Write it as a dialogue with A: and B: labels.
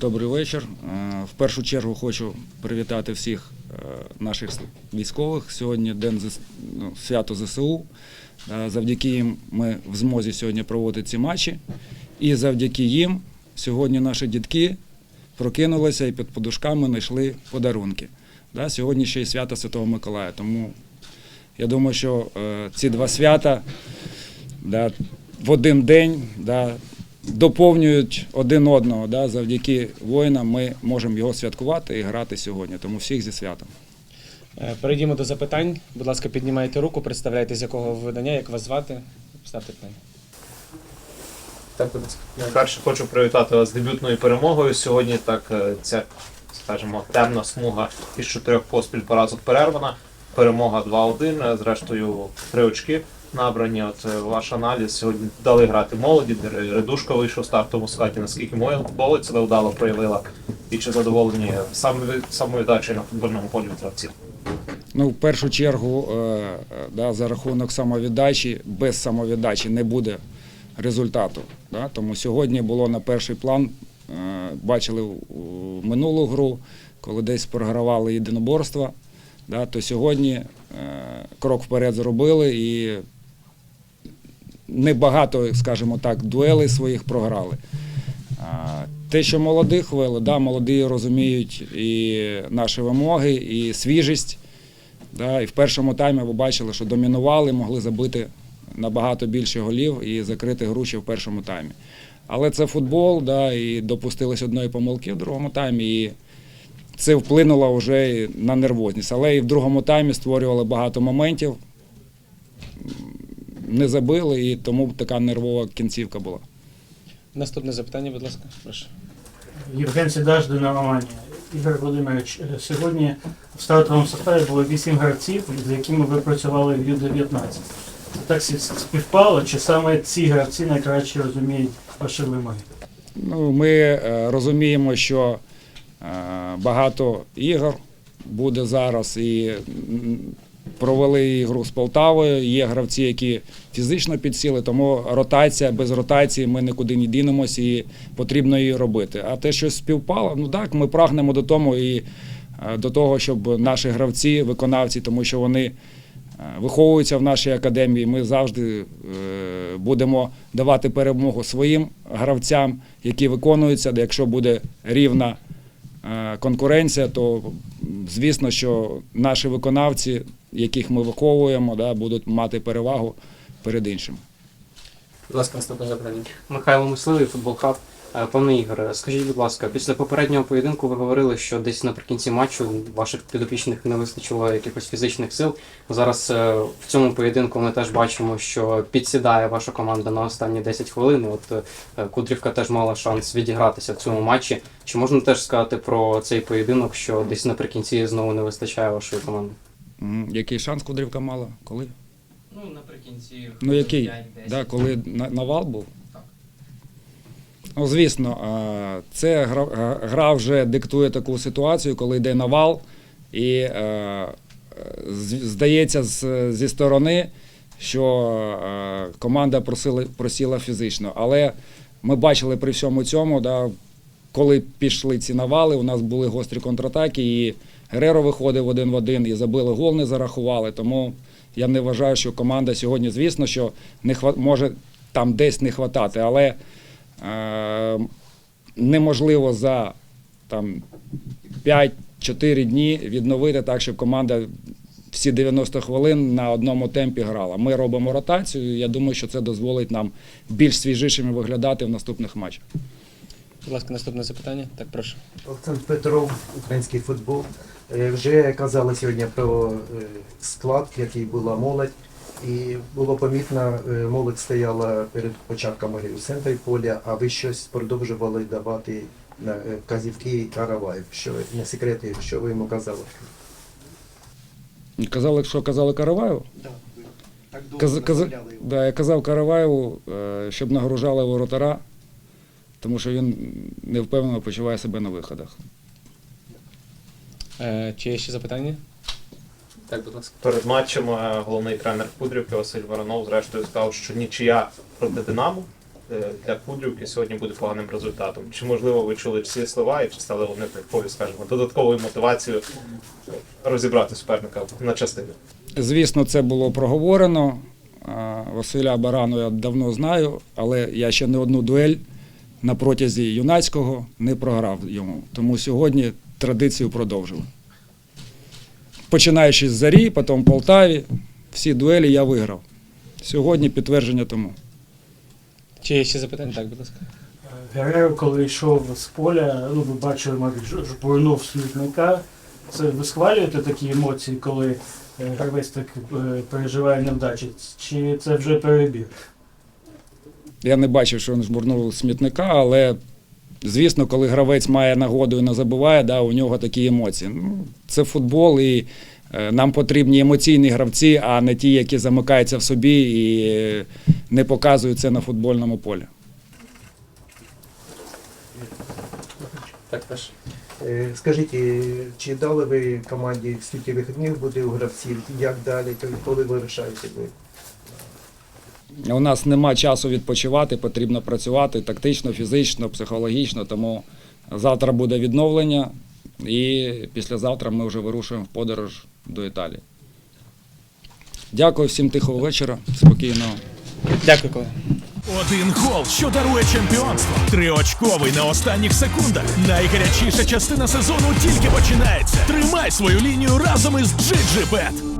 A: Добрий вечір. Е, В першу чергу хочу привітати всіх е, наших військових. Сьогодні день ну, свято ЗСУ. Е, Завдяки їм ми в змозі сьогодні проводити ці матчі. І завдяки їм сьогодні наші дітки прокинулися і під подушками знайшли подарунки. Сьогодні ще й свято Святого Миколая. Тому я думаю, що ці два свята в один день доповнюють один одного. Да, завдяки воїнам ми можемо його святкувати і грати сьогодні. Тому всіх зі святом.
B: Е, Перейдімо до запитань. Будь ласка, піднімайте руку, представляйте, з якого видання, як вас звати. Ставте питання. Так, будь.
C: Перше хочу привітати вас з дебютною перемогою. Сьогодні так е, ця, скажімо, темна смуга із чотирьох поспіль поразок перервана. Перемога 2-1, е, зрештою три очки набрані. От е, ваш аналіз сьогодні дали грати молоді. Редушка вийшов в стартовому складі. Наскільки молодь себе вдало проявила і чи задоволені саме самовіддачею на футбольному полі гравців?
A: Ну, в першу чергу, е, да, за рахунок самовіддачі, без самовіддачі не буде результату. Да? Тому сьогодні було на перший план, е, бачили минулу гру, коли десь програвали єдиноборства, да? то сьогодні крок вперед зробили і небагато, скажімо так, дуелей своїх програли. Те, що молодих вели, да, молоді розуміють і наші вимоги, і свіжість. Да, і в першому таймі ви бачили, що домінували, могли забити набагато більше голів і закрити гру в першому таймі. Але це футбол, да, і допустились одної помилки в другому таймі. І це вплинуло вже на нервозність. Але і в другому таймі створювали багато моментів, не забили, і тому така нервова кінцівка була.
B: Наступне запитання, будь ласка, прошу.
D: Євген Сідаш, Динамоманія. Ігор Володимирович, е, сьогодні в стартовому составі було 8 гравців, з якими ви працювали в Ю-19. Це так співпало, чи саме ці гравці найкраще розуміють ваші вимоги?
A: Ну, ми е, розуміємо, що е, багато ігор буде зараз і м, провели ігру з Полтавою. Є гравці, які фізично підсіли, тому ротація без ротації ми нікуди не дінемося і потрібно її робити. А те, що співпало, ну так, ми прагнемо до тому і е, до того, щоб наші гравці, виконавці, тому що вони е, виховуються в нашій академії. Ми завжди е, будемо давати перемогу своїм гравцям, які виконуються. Якщо буде рівна конкуренція, то звісно, що наші виконавці, яких ми виховуємо, да, будуть мати перевагу перед іншими.
B: Будь ласка, наступне запитання.
E: Михайло Мисливий, футбол. Е, Пане Ігоре, скажіть, будь ласка, після попереднього поєдинку ви говорили, що десь наприкінці матчу ваших підопічних не вистачило якихось фізичних сил. Зараз е, в цьому поєдинку ми теж бачимо, що підсідає ваша команда на останні 10 хвилин. От е, Кудрівка теж мала шанс відігратися в цьому матчі. Чи можна теж сказати про цей поєдинок, що десь наприкінці знову не вистачає вашої команди?
A: Який шанс Кудрівка мала? Коли?
E: Ну, наприкінці.
A: Ну який? Да, коли навал був?
E: Так.
A: Ну, звісно, це гра, гра вже диктує таку ситуацію, коли йде навал, і здається зі сторони, що команда просила, просіла фізично. Але ми бачили при всьому цьому, да, коли пішли ці навали, у нас були гострі контратаки, і Гереро виходив один в один і забили гол, не зарахували. Тому я не вважаю, що команда сьогодні, звісно, що не хва... може там десь не хватати, але е... неможливо за там 5-4 дні відновити так, щоб команда всі 90 хвилин на одному темпі грала. Ми робимо ротацію. Я думаю, що це дозволить нам більш свіжішими виглядати в наступних матчах.
B: Будь ласка, наступне запитання. Так, прошу.
F: Олександр Петров, український футбол. Е, Вже казали сьогодні про е, склад, який була молодь. І було помітно, е, молодь стояла перед початком гри у центрі поля, а ви щось продовжували давати на вказівки Караваєв. Що не секрети, що ви йому казали?
A: Казали, що казали Караваєву?
F: Так
A: Каз, каз, да, я казав Караваєву, щоб нагружали воротара, тому що він невпевнено почуває себе на виходах.
B: Е, чи є ще запитання? Так, будь ласка.
C: Перед матчем е, головний тренер Кудрівки Василь Воронов зрештою сказав, що нічия проти Динамо е, для Кудрівки сьогодні буде поганим результатом? Чи можливо ви чули всі слова і чи стали вони такою, скажімо, додатковою мотивацією розібрати суперника на частини?
A: Звісно, це було проговорено. А, Василя Барану я давно знаю, але я ще не одну дуель на протязі юнацького не програв йому. Тому сьогодні традицію продовжили. Починаючи з Зарі, потім Полтаві, всі дуелі я виграв. Сьогодні підтвердження тому.
B: Чи є ще запитання? Так, будь ласка.
D: Гереро, коли йшов з поля, ну ви бачили, мабуть, жбурнув смітника. Це ви схвалюєте такі емоції, коли е, гравець так е, переживає невдачі? Чи це вже перебір?
A: Я не бачив, що він жбурнув смітника, але звісно, коли гравець має нагоду і не забуває, да, у нього такі емоції. Ну, це футбол, і е, нам потрібні емоційні гравці, а не ті, які замикаються в собі і не показують це на футбольному полі.
E: Так теж.
F: Е, Скажіть, е, чи дали ви команді стільки вихідних буде у гравців? Як далі? Коли ви вирішаєте ви?
A: У нас нема часу відпочивати, потрібно працювати тактично, фізично, психологічно. Тому завтра буде відновлення, і післязавтра ми вже вирушуємо в подорож до Італії. Дякую всім тихого вечора. Спокійного.
B: Дякую, колеги.
G: Один гол, що дарує чемпіонство. Триочковий на останніх секундах. Найгарячіша частина сезону тільки починається. Тримай свою лінію разом із GGBet.